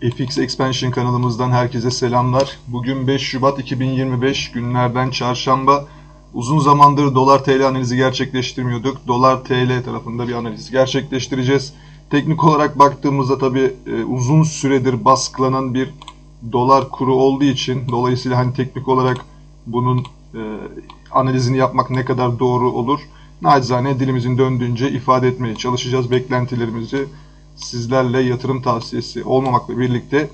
FX Expansion kanalımızdan herkese selamlar. Bugün 5 Şubat 2025 günlerden çarşamba. Uzun zamandır dolar TL analizi gerçekleştirmiyorduk. Dolar TL tarafında bir analiz gerçekleştireceğiz. Teknik olarak baktığımızda tabi uzun süredir baskılanan bir dolar kuru olduğu için dolayısıyla hani teknik olarak bunun e, analizini yapmak ne kadar doğru olur? Nacizane dilimizin döndüğünce ifade etmeye çalışacağız beklentilerimizi sizlerle yatırım tavsiyesi olmamakla birlikte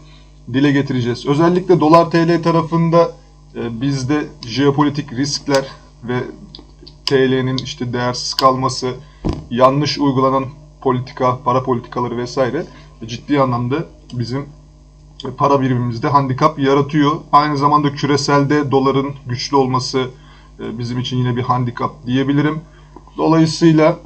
dile getireceğiz. Özellikle dolar TL tarafında e, bizde jeopolitik riskler ve TL'nin işte değersiz kalması, yanlış uygulanan politika, para politikaları vesaire ciddi anlamda bizim para birimimizde handikap yaratıyor. Aynı zamanda küreselde doların güçlü olması e, bizim için yine bir handikap diyebilirim. Dolayısıyla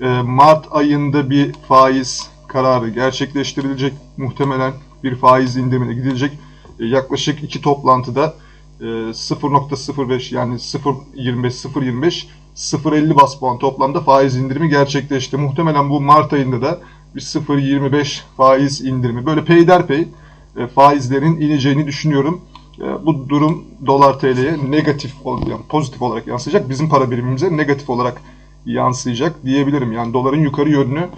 e, Mart ayında bir faiz kararı gerçekleştirilecek. Muhtemelen bir faiz indirimine gidilecek. E, yaklaşık iki toplantıda 0.05 yani 0.25 0.25 0.50 bas puan toplamda faiz indirimi gerçekleşti. Muhtemelen bu Mart ayında da bir 0.25 faiz indirimi böyle peyderpey e, faizlerin ineceğini düşünüyorum. E, bu durum dolar TL'ye negatif yani pozitif olarak yansıyacak. Bizim para birimimize negatif olarak yansıyacak diyebilirim. Yani doların yukarı yönlü e,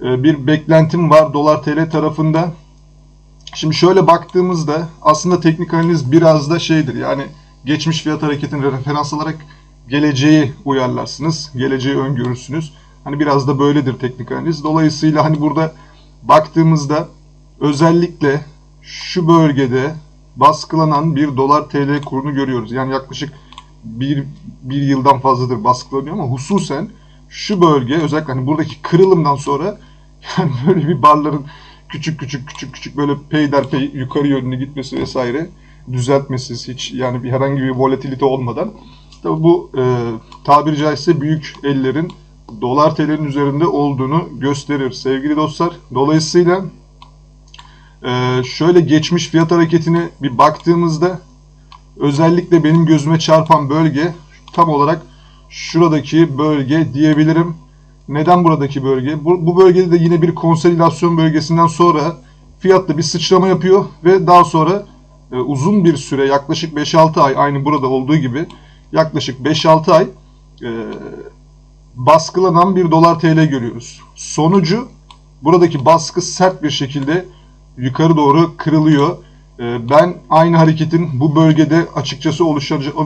bir beklentim var dolar TL tarafında. Şimdi şöyle baktığımızda aslında teknik analiz biraz da şeydir. Yani geçmiş fiyat hareketini referans alarak geleceği uyarlarsınız. Geleceği öngörürsünüz. Hani biraz da böyledir teknik analiz. Dolayısıyla hani burada baktığımızda özellikle şu bölgede baskılanan bir dolar TL kurunu görüyoruz. Yani yaklaşık bir, bir yıldan fazladır baskılanıyor ama hususen şu bölge özellikle hani buradaki kırılımdan sonra yani böyle bir barların küçük küçük küçük küçük böyle peyderpey yukarı yönlü gitmesi vesaire düzeltmesiz hiç yani bir herhangi bir volatilite olmadan tabi bu e, tabiri caizse büyük ellerin dolar TL'nin üzerinde olduğunu gösterir sevgili dostlar. Dolayısıyla ee, şöyle geçmiş fiyat hareketine bir baktığımızda özellikle benim gözüme çarpan bölge tam olarak şuradaki bölge diyebilirim. Neden buradaki bölge? Bu, bu bölgede de yine bir konsolidasyon bölgesinden sonra fiyatta bir sıçrama yapıyor ve daha sonra e, uzun bir süre yaklaşık 5-6 ay aynı burada olduğu gibi yaklaşık 5-6 ay e, baskılanan bir dolar TL görüyoruz. Sonucu buradaki baskı sert bir şekilde yukarı doğru kırılıyor. Ee, ben aynı hareketin bu bölgede açıkçası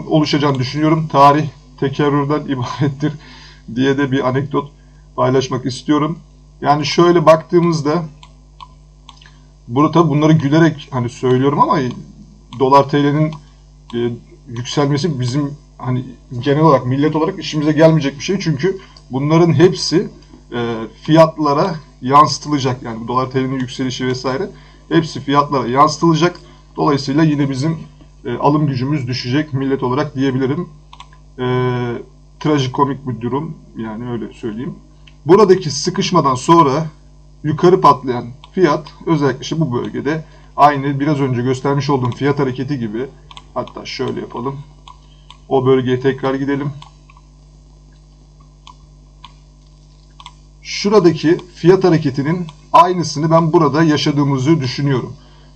oluşacağını düşünüyorum. Tarih tekerrürden ibarettir diye de bir anekdot paylaşmak istiyorum. Yani şöyle baktığımızda burada tabi bunları gülerek hani söylüyorum ama dolar TL'nin e, yükselmesi bizim hani genel olarak millet olarak işimize gelmeyecek bir şey. Çünkü bunların hepsi e, fiyatlara yansıtılacak. Yani dolar TL'nin yükselişi vesaire hepsi fiyatlara yansıtılacak. Dolayısıyla yine bizim e, alım gücümüz düşecek millet olarak diyebilirim. E, trajikomik bir durum yani öyle söyleyeyim. Buradaki sıkışmadan sonra yukarı patlayan fiyat özellikle işte bu bölgede aynı biraz önce göstermiş olduğum fiyat hareketi gibi hatta şöyle yapalım. O bölgeye tekrar gidelim. şuradaki fiyat hareketinin aynısını ben burada yaşadığımızı düşünüyorum.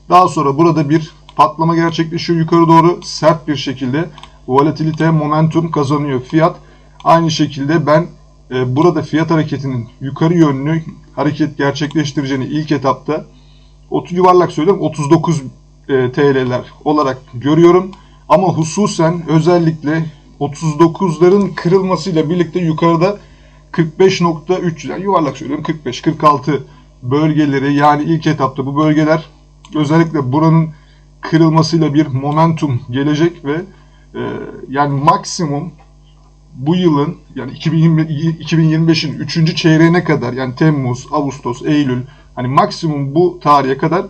Daha sonra burada bir patlama gerçekleşiyor yukarı doğru sert bir şekilde volatilite momentum kazanıyor fiyat. Aynı şekilde ben e, burada fiyat hareketinin yukarı yönlü hareket gerçekleştireceğini ilk etapta 30 yuvarlak söylüyorum 39 e, TL'ler olarak görüyorum. Ama hususen özellikle 39'ların kırılmasıyla birlikte yukarıda 45.3 yani yuvarlak söylüyorum 45-46 bölgeleri yani ilk etapta bu bölgeler özellikle buranın kırılmasıyla bir momentum gelecek ve e, yani maksimum bu yılın yani 2020, 2025'in 3. çeyreğine kadar yani Temmuz, Ağustos, Eylül hani maksimum bu tarihe kadar e,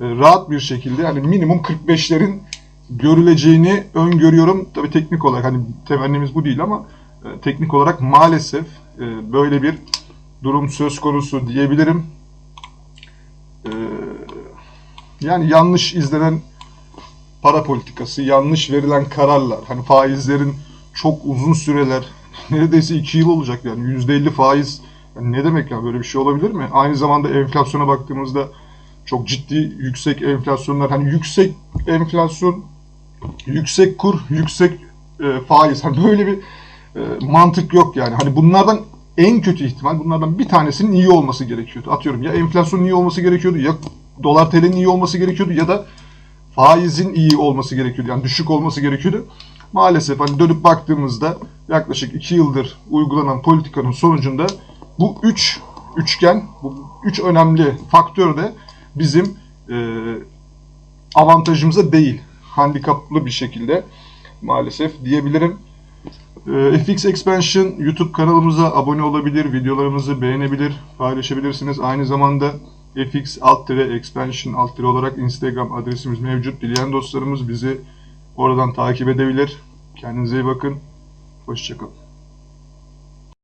rahat bir şekilde yani minimum 45'lerin görüleceğini öngörüyorum. Tabii teknik olarak hani temennimiz bu değil ama e, teknik olarak maalesef e, böyle bir durum söz konusu diyebilirim. Yani yanlış izlenen para politikası, yanlış verilen kararlar, hani faizlerin çok uzun süreler, neredeyse 2 yıl olacak yani %50 faiz yani ne demek ya böyle bir şey olabilir mi? Aynı zamanda enflasyona baktığımızda çok ciddi yüksek enflasyonlar hani yüksek enflasyon, yüksek kur, yüksek e, faiz hani böyle bir e, mantık yok yani. Hani bunlardan en kötü ihtimal bunlardan bir tanesinin iyi olması gerekiyordu. Atıyorum ya enflasyonun iyi olması gerekiyordu ya dolar TL'nin iyi olması gerekiyordu ya da faizin iyi olması gerekiyordu. Yani düşük olması gerekiyordu. Maalesef hani dönüp baktığımızda yaklaşık 2 yıldır uygulanan politikanın sonucunda bu üç üçgen, bu üç önemli faktör de bizim e, avantajımıza değil. Handikaplı bir şekilde maalesef diyebilirim. E, FX Expansion YouTube kanalımıza abone olabilir, videolarımızı beğenebilir, paylaşabilirsiniz. Aynı zamanda FX alt expansion alt olarak Instagram adresimiz mevcut. Dileyen dostlarımız bizi oradan takip edebilir. Kendinize iyi bakın. Hoşçakalın.